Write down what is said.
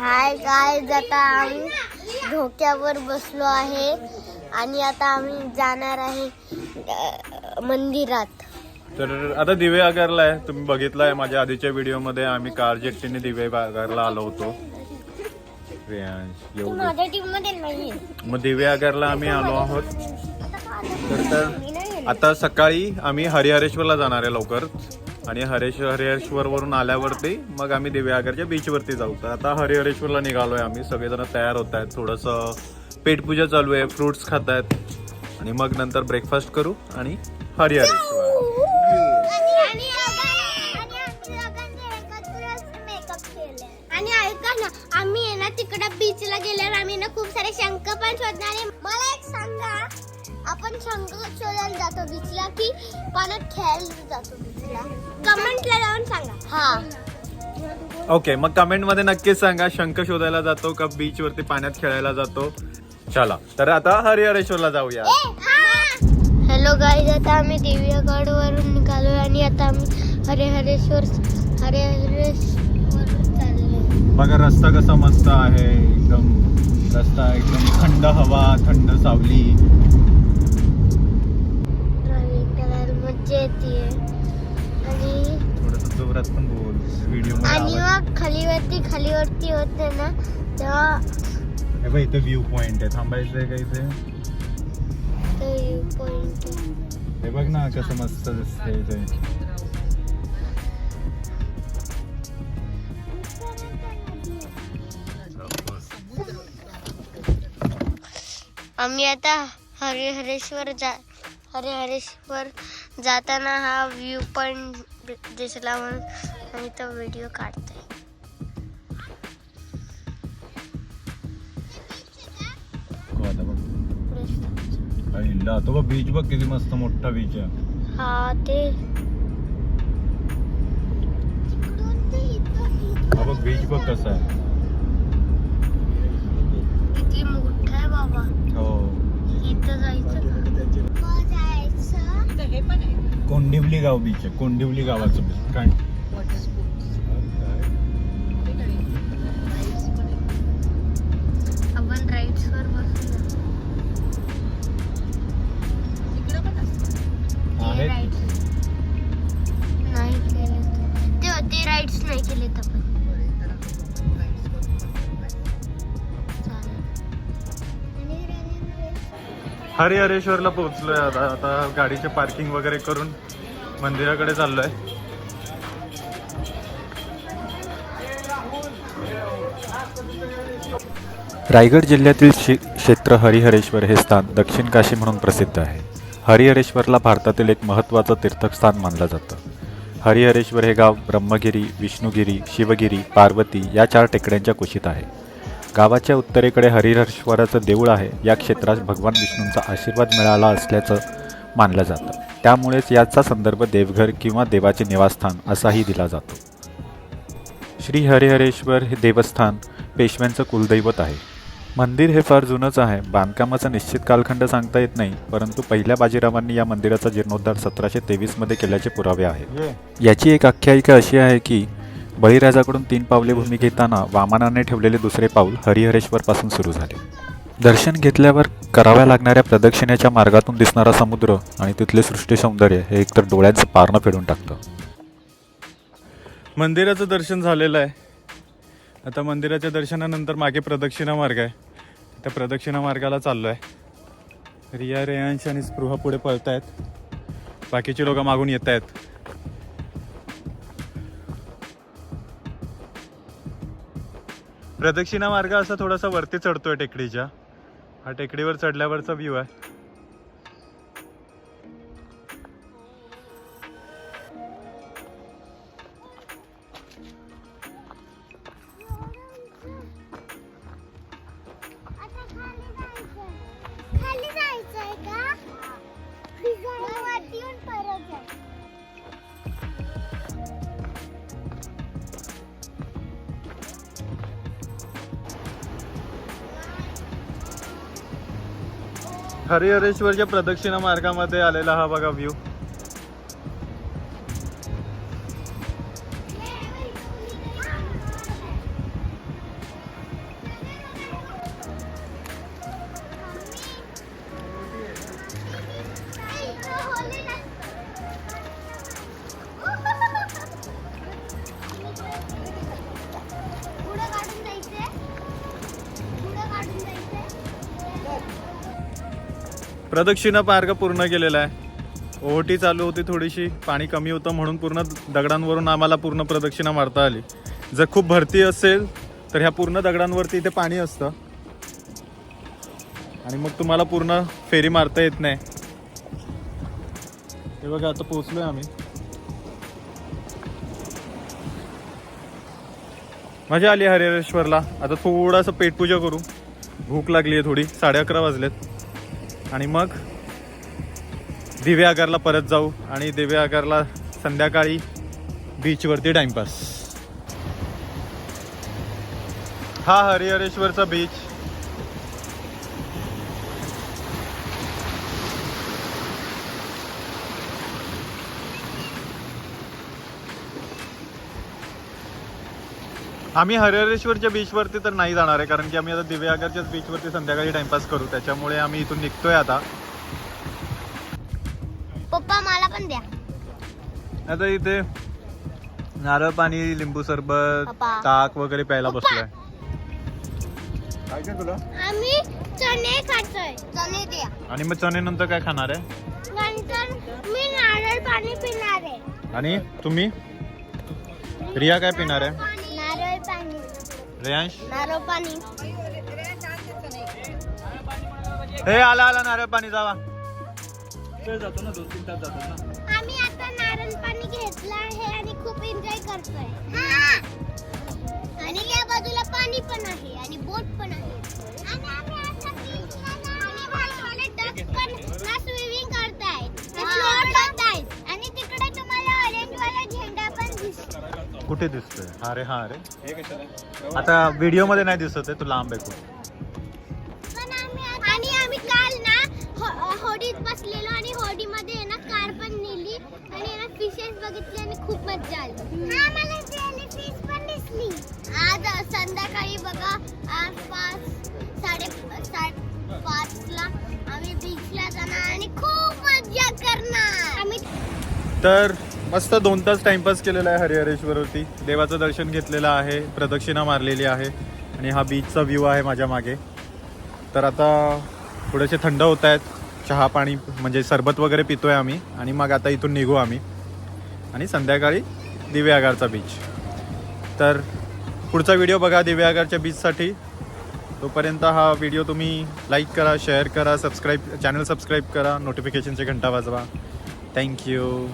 हाय काय आता आम्ही धोक्यावर बसलो आहे. आणि आता आम्ही जाणार आहे अ, मंदिरात. तर आता दिवे आगारला आहे तुम्ही बघितलाय माझ्या आधीच्या व्हिडिओमध्ये आम्ही कार जेट्टीने दिवे आगारला आलो होतो. श्रेयांश, तू येऊ दे. माझ्या टीममध्ये नाही. मग दिवे आगारला आम्ही आलो आहोत. तर आता सकाळी आम्ही हरिहरेश्वरला जाणार आहे लवकर आणि हरेश हरिहरेश्वर वरून आल्यावरती मग आम्ही दिव्यागरच्या बीच वरती जाऊ. तर आता हरिहरेश्वरला निघालोय आम्ही. सगळेजण तयार होत आहेत. थोडंसं पेटपूजा चालू आहे. फ्रुट्स खात आहेत. आणि मग नंतर ब्रेकफास्ट करू आणि हरिहरेश्वर. आणि ऐका ना आम्ही आहे ना तिकडं बीचला गेल्यावर आम्ही ना खूप सारे शंख पण शोधणार. मला एक सांगा आपण शंख शोधायला जातो बीचला की पाण्यात खेळायला जातो बीचला. कमेंटला जाऊन सांगा. हा. ओके मग कमेंटमध्ये नक्कीच सांगा शंख शोधायला जातो का बीच वरती पाण्यात खेळायला जातो? चला तर आता हरिहरेश्वरला जाऊया. हॅलो गाईज आता आम्ही दिव्यागड वरून निघालोय आणि आता आम्ही हरिहरेश्वर हरिहरेश्वर बघा रस्ता कसा मस्त आहे एकदम रस्ता एकदम थंड हवा थंड सावली. येते. आणि थोडस जोरात पण बोल व्हिडिओ आणि मग खालीवरती खालीवरती होते ना तेव्हा बघ इथे व्ह्यू पॉइंट आहे. थांबायचंय का इथे? पॉइंट हे बघ ना कसं मस्त दिसतंय आम्ही आता हरिहरेश्वर जा हरिहरेश्वर जाताना हा व्ह्यू पॉइंट दिसला म्हणून तो व्हिडिओ काढतोय हो. पहिला तो बघ बीच बघ किती मस्त मोठा बीच आहे हा ते। हा बघ बीच बघ कसा आहे किती मोठा आहे बाबा। हो इथं जायचं कोंडिवली गाव बीच आहे. कोंडिवली गावाचं बीच काय? हरिहरेश्वरला पोहोचलोय आता. आता गाडीचे पार्किंग वगैरे करून मंदिराकडे चाललोय. रायगड जिल्ह्यातील शे क्षेत्र हरिहरेश्वर हे स्थान दक्षिण काशी म्हणून प्रसिद्ध आहे. हरिहरेश्वरला भारतातील एक महत्त्वाचं तीर्थस्थान मानलं जातं. हरिहरेश्वर हे गाव ब्रह्मगिरी विष्णुगिरी शिवगिरी पार्वती या चार टेकड्यांच्या कुशीत आहे. गावाच्या उत्तरेकडे हरिहरेश्वराचं देऊळ आहे. या क्षेत्रास भगवान विष्णूंचा आशीर्वाद मिळाला असल्याचं मानलं जातं. त्यामुळेच याचा संदर्भ देवघर किंवा देवाचे निवासस्थान असाही दिला जातो. श्री हरिहरेश्वर हे देवस्थान पेशव्यांचं कुलदैवत आहे. मंदिर हे फार जुनंच आहे. बांधकामाचा निश्चित कालखंड सांगता येत नाही परंतु पहिल्या बाजीरावांनी या मंदिराचा जीर्णोद्धार सतराशे तेवीसमध्ये केल्याचे पुरावे आहेत. ये. याची एक आख्यायिका अशी आहे की बळीराजाकडून तीन पावले भूमी घेताना वामनाने ठेवलेले दुसरे पाऊल हरिहरेश्वरपासून सुरू झाले. दर्शन घेतल्यावर कराव्या लागणाऱ्या प्रदक्षिणेच्या मार्गातून दिसणारा समुद्र आणि तिथले सृष्टी सौंदर्य हे एकतर डोळ्यांचं पारणं फेडून टाकतं. मंदिराचं दर्शन झालेलं आहे. आता मंदिराच्या दर्शनानंतर मागे प्रदक्षिणा मार्ग आहे. त्या प्रदक्षिणा मार्गाला चाललो आहे रिया रेयांश आणि स्पृहा पुढे पळत आहेत बाकीचे लोक मागून येत आहेत प्रदक्षिणा मार्ग असा थोडासा वरती चढतोय टेकडीच्या. हा टेकडीवर चढल्यावरचा व्ह्यू आहे. हरिहरेश्वरच्या प्रदक्षिणा मार्गामध्ये आलेला हा बघा व्ह्यू प्रदक्षिणा मार्ग पूर्ण केलेला आहे. ओहोटी चालू होती थोडीशी पाणी कमी होतं म्हणून पूर्ण दगडांवरून आम्हाला पूर्ण प्रदक्षिणा मारता आली. जर खूप भरती असेल तर ह्या पूर्ण दगडांवरती इथे पाणी असतं. आणि मग तुम्हाला पूर्ण फेरी मारता येत नाही. हे बघा आता पोहोचलोय आम्ही. मजा आली हरिहरेश्वरला. आता थोडासा पेटपूजा करू. भूक लागली आहे थोडी साडे अकरा वाजलेत. आणि मग दिव्यागरला परत जाऊ आणि दिव्यागरला संध्याकाळी बीचवरती टाइमपास हा हरिहरेश्वरचा बीच आम्ही हरिहरेश्वरच्या बीचवरती तर नाही जाणार आहे कारण की आम्ही आता दिव्यागरच्याच बीचवरती संध्याकाळी टाइमपास करू. त्याच्यामुळे आम्ही इथून निघतोय आता. पप्पा मला पण द्या. आता इथे नारळ पाणी लिंबू सरबत पप्पा. ताक वगैरे प्यायला बसलोय. तुला? आम्ही चणे खातोय. चणे द्या. आणि मग चणे नंतर काय खाणार आहे? नंतर मी नारळ पाणी पिणार आहे. आणि तुम्ही? रिया काय पिणार आहे? रियांश? नारळ पाणी हे आला आला नारळ पाणी जावा आम्ही आता नारळ पाणी घेतलं आहे आणि खूप एन्जॉय करतोय. कुठे दिसतोय? हा रे हा रे. आता व्हिडिओमध्ये नाही दिसत आहे तू लांब आहे खूप. पण आम्ही आणि आम्ही काल ना हो- होडीत बसलेलो आणि होडीमध्ये आहे ना कार पण नेली आणि ना फिशेस बघितली आणि खूप मजा आली. हा मला फिश पण दिसली. आज संध्याकाळी बघा आज पाच साडे सात पाचला आम्ही बीचला जाणार आणि खूप मजा करणार. आम्ही तर मस्त दोन तास टाइमपास केलेला आहे हरिहरेश्वरवरती. देवाचं दर्शन घेतलेलं आहे प्रदक्षिणा मारलेली आहे आणि हा बीचचा व्ह्यू आहे माझ्या मागे. तर आता थोडेसे थंड होत आहेत. चहा पाणी म्हणजे सरबत वगैरे पितोय आम्ही आणि मग आता इथून निघू आम्ही. आणि संध्याकाळी दिव्यागारचा बीच तर पुढचा व्हिडिओ बघा दिव्यागारच्या बीचसाठी तोपर्यंत हा व्हिडिओ तुम्ही लाईक करा शेअर करा सबस्क्राईब चॅनल सबस्क्राईब करा नोटिफिकेशनचे घंटा वाजवा. थँक्यू